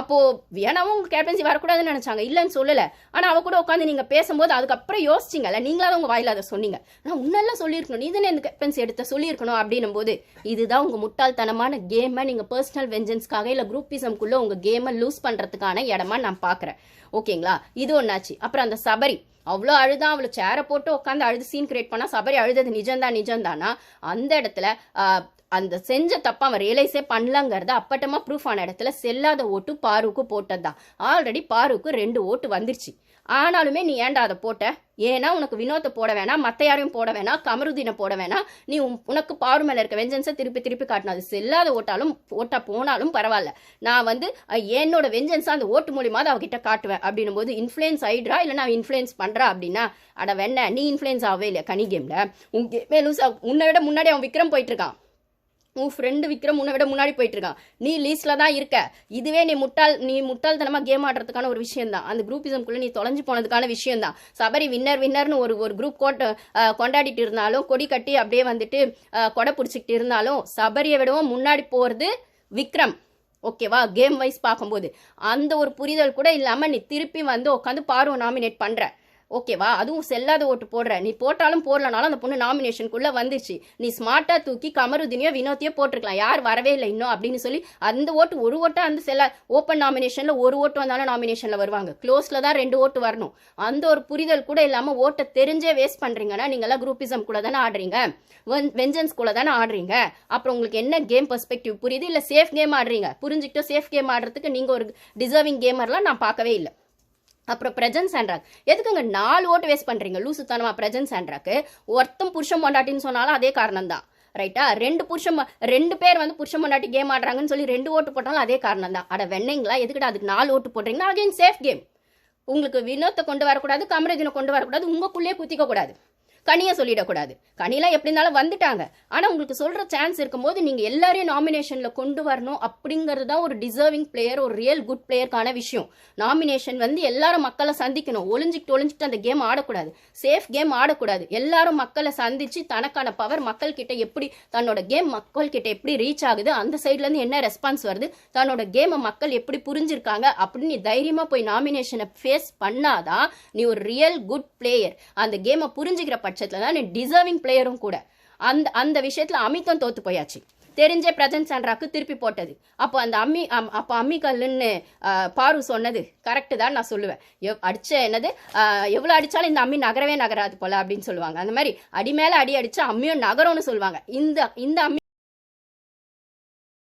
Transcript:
அப்போது வேணாம் உங்கள் கேப்டன்சி வரக்கூடாதுன்னு நினச்சாங்க. இல்லைன்னு சொல்லலை. ஆனால் அவள் கூட உட்காந்து நீங்கள் பேசும்போது அதுக்கப்புறம் யோசிச்சிங்கல்ல. நீங்களாவது உங்கள் வாயில் அதை சொன்னீங்க. நான் உன்னெல்லாம் சொல்லியிருக்கணும். நீ தானே இந்த கேப்டன்சி எடுத்த சொல்லியிருக்கணும் அப்படின்னும் போது இதுதான் உங்கள் முட்டாள்தனமான கேமை நீங்கள் பர்சனல் வெஞ்சன்ஸ்க்காக இல்லை குரூப்பிசம்குள்ளே உங்கள் கேமை லூஸ் பண்ணுறதுக்கான இடமா நான் பார்க்குறேன். ஓகேங்களா? இது ஒன்னாச்சு அப்புறம் அந்த சபரி. அவ்வளோ அழுதான் அவளை சேரை போட்டு உட்காந்து அழுது சீன் கிரியேட் பண்ணால் சபரி அழுதது நிஜம்தான் நிஜம்தானா? அந்த இடத்துல அந்த செஞ்ச தப்பை அவன் ரியலைஸே பண்ணலங்கிறத அப்பட்டமாக ப்ரூஃப் ஆன இடத்துல செல்லாத ஓட்டு பாருக்கு போட்டதுதான் ஆல்ரெடி பாருக்கு ரெண்டு ஓட்டு வந்துருச்சு. ஆனாலுமே நீ ஏன்டா அதை போட்ட? ஏன்னா உனக்கு வினோத்தை போட வேணாம் மற்ற யாரையும் போட வேணாம் கமருதீனை போட வேணாம். நீ உனக்கு பாரு மேலே இருக்க வெஞ்சன்ஸை திருப்பி திருப்பி காட்டணும். அது செல்லாத ஓட்டாலும் ஓட்டா போனாலும் பரவாயில்ல. நான் வந்து என்னோட வெஞ்சன்ஸை அந்த ஓட்டு மூலியமா அவகிட்ட காட்டுவேன் அப்படின்னும் போது இன்ஃப்ளூயன்ஸ் ஆயிடுறா? இல்லை நான் இன்ஃப்ளூயன்ஸ் பண்ணுறா அப்படின்னா அட வெண்ண நீ இன்ஃப்ளூயன்ஸ் ஆகவே இல்லையா கனி கேமில் உன் கேமே லூஸ் உன்னை விட முன்னாடி அவன் விக்ரம் போயிட்டு இருக்கான். உன் ஃப்ரெண்டு விக்ரம் உன்னை விட முன்னாடி போயிட்டு இருக்கான் நீ லீஸ்ட்ல தான் இருக்க. இதுவே நீ முட்டாள் நீ முட்டாள்தனமா கேம் ஆடுறதுக்கான ஒரு விஷயம் தான் அந்த குரூப்பிசம்குள்ள நீ தொலைஞ்சு போனதுக்கான விஷயம் தான் சபரி வின்னர் வின்னர்னு ஒரு ஒரு குரூப் கோட் கொண்டாடிட்டு இருந்தாலும் கொடி கட்டி அப்படியே வந்துட்டு கொடை பிடிச்சிக்கிட்டு இருந்தாலும் சபரியை விடவும் முன்னாடி போறது விக்ரம். ஓகேவா கேம் வைஸ் பார்க்கும்போது. அந்த ஒரு புரிதல் கூட இல்லாமல் நீ திருப்பி வந்து உட்காந்து பார்வை நாமினேட் பண்ணுற ஓகேவா? அதுவும் செல்லாத ஓட்டு போடுற. நீ போட்டாலும் போடலனாலும் அந்த பொண்ணு நாமினேஷனுக்குள்ள வந்துச்சு நீ ஸ்மார்ட்டா தூக்கி கமருதினியோ வினோத்தியோ போட்டிருக்கலாம். யார் வரவே இல்லை இன்னும் அப்படின்னு சொல்லி அந்த ஓட்டு ஒரு ஓட்டா அந்த செல்லா ஓப்பன் நாமினேஷன்ல ஒரு ஓட்டு வந்தாலும் நாமினேஷன்ல வருவாங்க. க்ளோஸ்ல தான் ரெண்டு ஓட்டு வரணும். அந்த ஒரு புரிதல் கூட இல்லாம ஓட்டை தெரிஞ்சே வேஸ்ட் பண்றீங்கன்னா நீங்க எல்லாம் குரூப்பிசம் கூட தானே ஆடுறீங்க. வெஞ்சன்ஸ் கூட தானே ஆடுறீங்க. அப்புறம் உங்களுக்கு என்ன கேம் பெர்ஸ்பெக்டிவ் புரியுது? இல்ல சேஃப் கேம் ஆடுறீங்க. புரிஞ்சுக்கிட்டோ சேஃப் கேம் ஆடுறதுக்கு நீங்க ஒரு டிசர்விங் கேமர்லாம் நான் பார்க்கவே இல்லை. அப்புறம் பிரஜன்ஸ் ஆண்ட்ராக் எதுக்குங்க நாலு ஓட்டு வேஸ்ட் பண்ணுறீங்க லூசுத்தனமா பிரஜன்ஸ் ஆண்ட்ராக்கு ஒருத்தன் புருஷன் பொண்டாட்டின்னு சொன்னாலும் அதே காரணம் தான் ரைட்டா ரெண்டு புருஷன் ரெண்டு பேர் வந்து புருஷன் பொண்டாட்டி கேம் ஆடுறாங்கன்னு சொல்லி ரெண்டு ஓட்டு போட்டாலும் அதே காரணம் தான் அட வெண்ணைங்களா எதுக்குடா அதுக்கு நாலு ஓட்டு போடுறீங்கன்னா அகைன் சேஃப் கேம் உங்களுக்கு வினோத்தை கொண்டு வரக்கூடாது கமரஜனை கொண்டு வரக்கூடாது உங்களுக்குள்ளேயே குத்திக்க கூடாது கனியை சொல்லிடக்கூடாது. கனிலாம் எப்படி இருந்தாலும் வந்துட்டாங்க. ஆனால் உங்களுக்கு சொல்கிற சான்ஸ் இருக்கும்போது நீங்கள் எல்லாரையும் நாமினேஷனில் கொண்டு வரணும் அப்படிங்கிறது தான் ஒரு டிசர்விங் பிளேயர் ஒரு ரியல் குட் பிளேயருக்கான விஷயம். நாமினேஷன் வந்து எல்லாரும் மக்களை சந்திக்கணும். ஒளிஞ்சிட்டு ஒளிஞ்சிட்டு அந்த கேம் ஆடக்கூடாது. சேஃப் கேம் ஆடக்கூடாது. எல்லாரும் மக்களை சந்திச்சு தனக்கான பவர் மக்கள் கிட்ட எப்படி தன்னோட கேம் மக்கள் கிட்ட எப்படி ரீச் ஆகுது அந்த சைட்லேருந்து என்ன ரெஸ்பான்ஸ் வருது தன்னோட கேமை மக்கள் எப்படி புரிஞ்சிருக்காங்க அப்படின்னு நீ தைரியமாக போய் நாமினேஷனை ஃபேஸ் பண்ணாதான் நீ ஒரு ரியல் குட் பிளேயர் அந்த கேமை புரிஞ்சுக்கிற பட்சத்தில் தான் நீ டிசர்விங் பிளேயரும் கூட. அந்த அந்த விஷயத்தில் அமித்தம் தோத்து போயாச்சு. தெரிஞ்சே பிரஜன் சாண்ட்ராக்கு திருப்பி போட்டது. அப்போ அந்த அம்மி அம்- அப்போ அம்மிக்கல்லுன்னு பாரு சொன்னது. கரெக்டு தான் நான் சொல்லுவேன். எவ் அடிச்ச என்னது? எவ்வளோ எவ்வளவு அடிச்சாலும் இந்த அம்மி நகரவே நகராது போல அப்படின்னு சொல்லுவாங்க. அந்த மாதிரி அடி மேல அடி அடிச்சா அம்மியும் நகரம்னு சொல்லுவாங்க. இந்த இந்த அம்மி